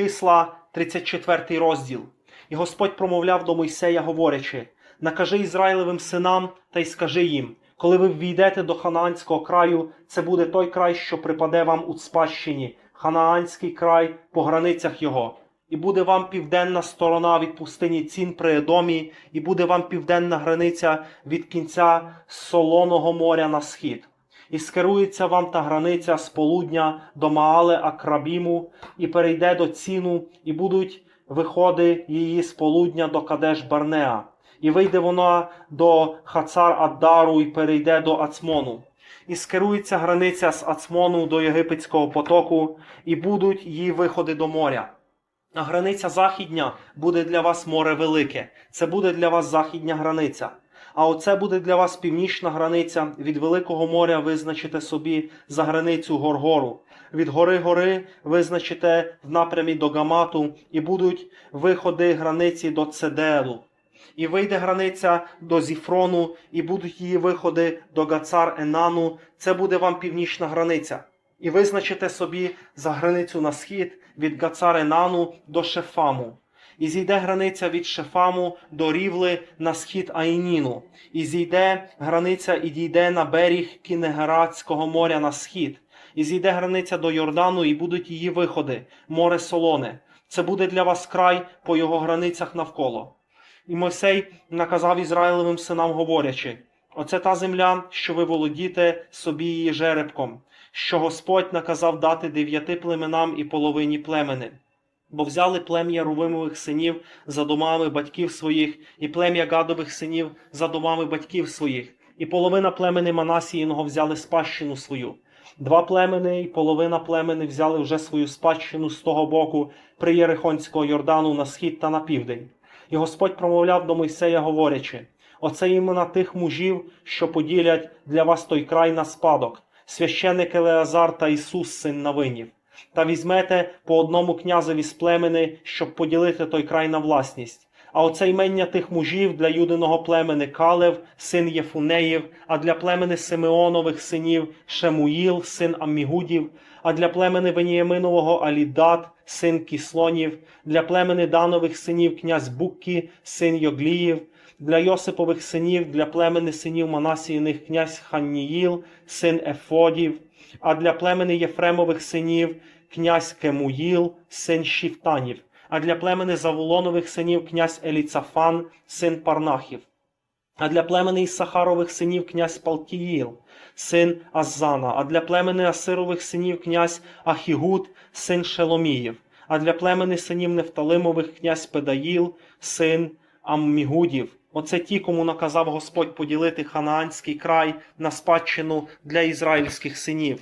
Числа, 34 розділ. І Господь промовляв до Мойсея, говорячи: Накажи Ізраїлевим синам та й скажи їм, коли ви ввійдете до Ханаанського краю, це буде той край, що припаде вам у спадщині, Ханаанський край по границях його. І буде вам південна сторона від пустині Цін при Едомі, і буде вам південна границя від кінця Солоного моря на схід. І скерується вам та границя з полудня до Маале Акрабіму, і перейде до ціну, і будуть виходи її з полудня до Кадеш Барнеа. І вийде вона до Хацар Аддару і перейде до Ацмону. І скерується границя з Ацмону до Єгипетського потоку, і будуть її виходи до моря. А границя західня буде для вас море велике. Це буде для вас західня границя. А оце буде для вас північна границя. Від Великого моря визначите собі за границю Горгору. Від гори гори визначите в напрямі до Гамату, і будуть виходи границі до Цеделу. І вийде границя до Зіфрону, і будуть її виходи до Гацар Енану. Це буде вам північна границя. І визначите собі за границю на схід від Гацар Енану до Шефаму. І зійде границя від Шефаму до Рівли на схід Аїніну. І зійде границя і дійде на берег Кінегератського моря на схід. І зійде границя до Йордану, і будуть її виходи, море солоне. Це буде для вас край по його границях навколо. І Мойсей наказав Ізраїлевим синам, говорячи: Оце та земля, що ви володіте собі її жеребком, що Господь наказав дати дев'яти племенам і половині племени. Бо взяли плем'я Рувимових синів за домами батьків своїх, і плем'я Гадових синів за домами батьків своїх, і половина племени Манасіїного взяли спадщину свою. Два племени і половина племени взяли вже свою спадщину з того боку при Єрихонського Йордану на схід та на південь. І Господь промовляв до Мойсея, говорячи: Оце імена тих мужів, що поділять для вас той край на спадок, священик Елеазар та Ісус, син Навинів. Та візьмете по одному князеві з племени, щоб поділити той край на власність. А оце ймення тих мужів для юдиного племени Калев, син Єфунеїв, а для племени Симеонових синів Шемуїл, син Аммігудів, а для племени Веніяминового Алідат, син Кіслонів, для племени Данових синів князь Буккі, син Йогліїв, для Йосипових синів, для племени синів Манасіїних князь Ханніїл, син Ефодів, а для племени Єфремових синів князь Кемуїл, син Шіфтанів, а для племени Заволонових синів князь Еліцафан, син Парнахів, а для племени Ісахарових синів князь Палтіїл, син Аззана, а для племени Асирових синів князь Ахігуд, син Шеломіїв, а для племени синів Нефталимових князь Педаїл, син Аммігудів. Оце ті, кому наказав Господь поділити ханаанський край на спадщину для ізраїльських синів.